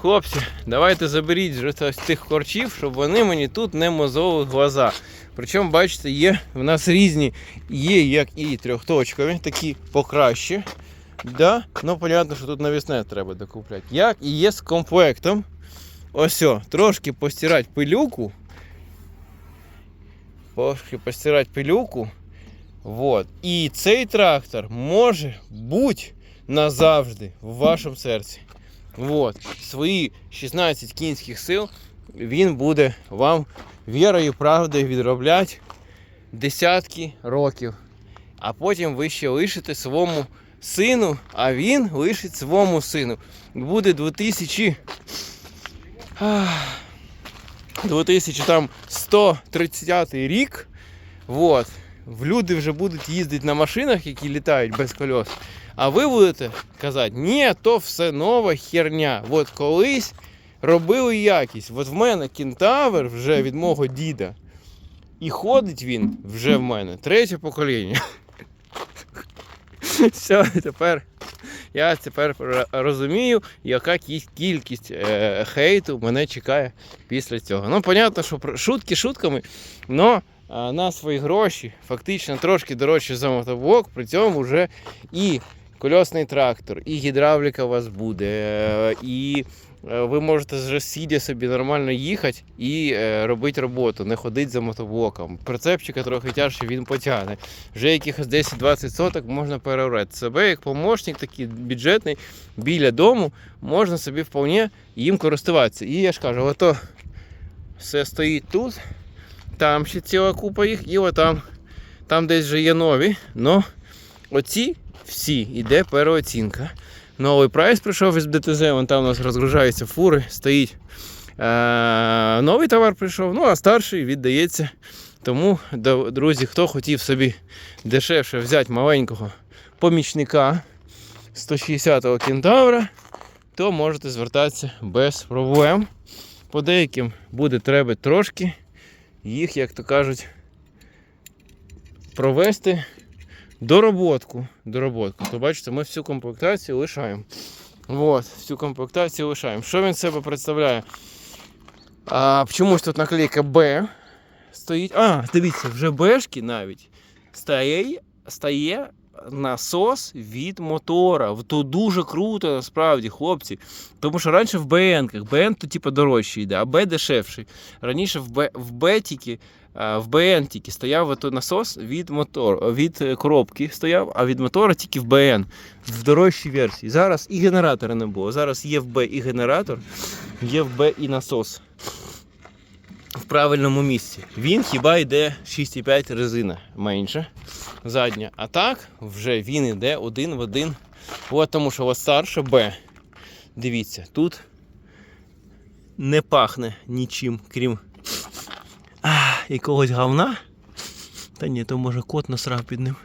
Хлопці, давайте заберіть вже тих корчів, щоб вони мені тут не мозоли глаза. Причому, бачите, є в нас різні, є як і трьохточкові, такі покраще. Да? Ну, понятно, що тут навісне треба докупляти. Як і є з комплектом. Ось, о, трошки постирати пилюку. Трошки постирати пилюку. Вот. І цей трактор може бути назавжди в вашому серці. Вот. Свої 16 кінських сил він буде вам вірою і правдою відробляти десятки років. А потім ви ще лишите своєму сину, а він лишить своєму сину. Буде 2000. 2130 рік. Вот. В люди вже будуть їздити на машинах, які літають без кольос. А ви будете казати, ні, то все нова херня. От колись робили якість. От в мене кентавр вже від мого діда. І ходить він вже в мене третє покоління. Все, тепер я тепер розумію, яка кількість е, хейту мене чекає після цього. Ну, понятно, що шутки шутками, але на свої гроші фактично трошки дорожче за мотоблок, при цьому вже і кольосний трактор, і гідравліка у вас буде, е, і е, ви можете вже сидя собі нормально їхати і е, робити роботу, не ходити за мотоблоком. Прицепчика трохи тяжче він потягне. Вже якихось 10-20 соток можна переорати. Себе як помощник, такий бюджетний, біля дому, можна собі вполне їм користуватися. І я ж кажу, ото все стоїть тут, там ще ціла купа їх, і отам. Там десь вже є нові, но оці всі іде переоцінка. Новий прайс прийшов із ДТЗ, вон там у нас розгружаються фури, стоїть. Е, новий товар прийшов, ну а старший віддається. Тому, друзі, хто хотів собі дешевше взяти маленького помічника 160-го кентавра, то можете звертатися без проблем. По деяким буде треба трошки їх, як то кажуть, провести дороботку. дороботку. То бачите, ми всю комплектацію лишаємо. Вот, всю комплектацію лишаємо. Що він себе представляє? А, чомусь тут наклейка Б стоїть. А, дивіться, вже Бшки навіть стає, стає насос від мотора. То дуже круто, насправді, хлопці. Тому що раніше в БН-ках, БН то типу дорожчий йде, а Б дешевший. Раніше в Б, в Б тільки, в БН тільки стояв насос від мотор, від е, коробки стояв, а від мотора тільки в БН, в дорожчій версії. Зараз і генератора не було. Зараз є в Б і генератор, є в Б і насос. В правильному місці. Він хіба йде 6,5 резина менше задня. А так вже він йде один в один. От тому що у вас старше Б. Дивіться, тут не пахне нічим, крім а, якогось говна. Та ні, то може кот насрав під ним.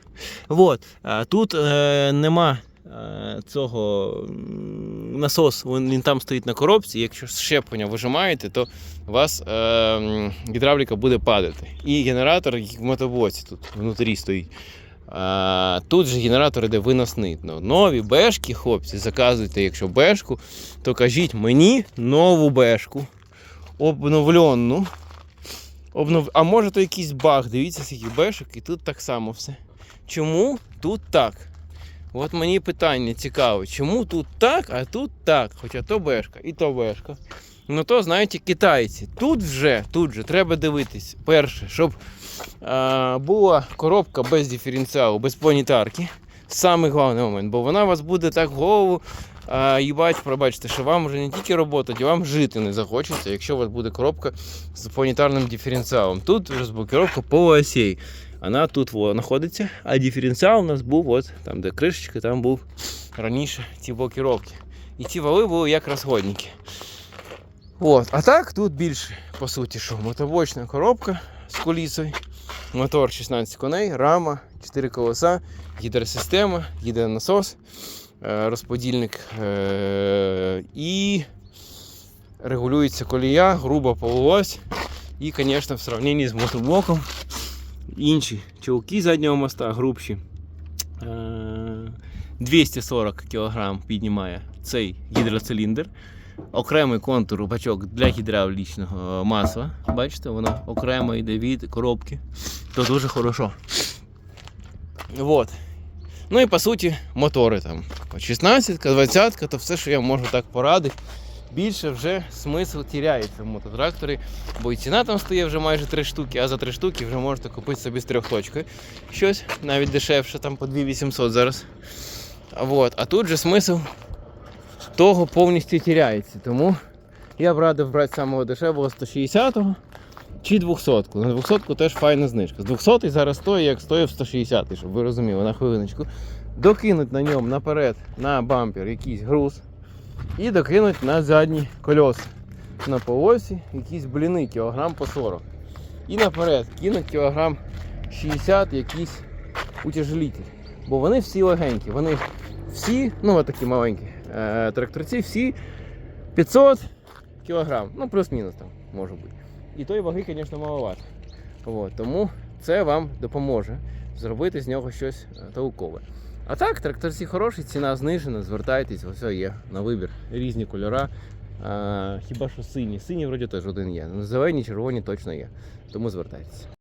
Вот. А тут е, нема цього насос, він, він там стоїть на коробці. Якщо щеплення вижимаєте, то у вас е, гідравліка буде падати. І генератор в мотоблоці тут внутрі стоїть. А, тут же генератор іде виносний. Нові бешки, хлопці, заказуйте, якщо бешку, то кажіть мені нову бешку, обновлену. Обнов... А може то якийсь баг, дивіться, скільки бешок, і тут так само все. Чому тут так? От мені питання цікаве, чому тут так, а тут так. Хоча то бешка і то бешка. Ну то знаєте, китайці. Тут вже, тут же треба дивитись. Перше, щоб а, була коробка без диференціалу, без планетарки. Самий головний момент, бо вона вас буде так в голову а, їбать, пробачте, що вам вже не тільки роботати, а вам жити не захочеться, якщо у вас буде коробка з планетарним диференціалом. Тут розблокировка полуосей. Вона тут знаходиться, а диференціал у нас був от там, де кришечка, там був раніше ці блокировки. І ці вали були як розходники. От. А так тут більше, по суті, що мотобочна коробка з колісою, мотор 16 коней, рама, 4 колеса, гідросистема, гідронасос, е, розподільник е, і регулюється колія, груба полуось. І, звісно, в сравненні з мотоблоком інші чолки заднього моста грубші. Е, 240 кг піднімає цей гідроциліндр. окремий контур бачок для гідравлічного масла. Бачите, воно окремо йде від коробки. То дуже хорошо. Вот. Ну і по суті, мотори там. 16, 20, то все, що я можу так порадити. Більше вже смисл тіряється в мототракторі, бо і ціна там стає вже майже 3 штуки, а за 3 штуки вже можете купити собі з трьох точки. Щось навіть дешевше, там по 2800 зараз. Вот. а тут же смисл того повністю тіряється. Тому я б радив брати самого дешевого 160-го чи 200-ку. На 200-ку теж файна знижка. З 200 зараз стоїть, як стоїв 160 щоб ви розуміли, на хвилиночку. Докинуть на ньому наперед на бампер якийсь груз і докинуть на задні кольоса. На полосі якісь бліни, кілограм по 40. І наперед кинуть кілограм 60 якийсь утяжелитель. Бо вони всі легенькі, вони всі, ну такі маленькі е, тракторці, всі 500 кілограм, ну плюс-мінус там може бути. І тої ваги, звісно, маловато. От, тому це вам допоможе зробити з нього щось е, толкове. А так, тракторці хороші, ціна знижена, звертайтесь, ось є на вибір різні кольори. Хіба що сині. Сині вроді теж один є. Зелені, червоні точно є. Тому звертайтеся.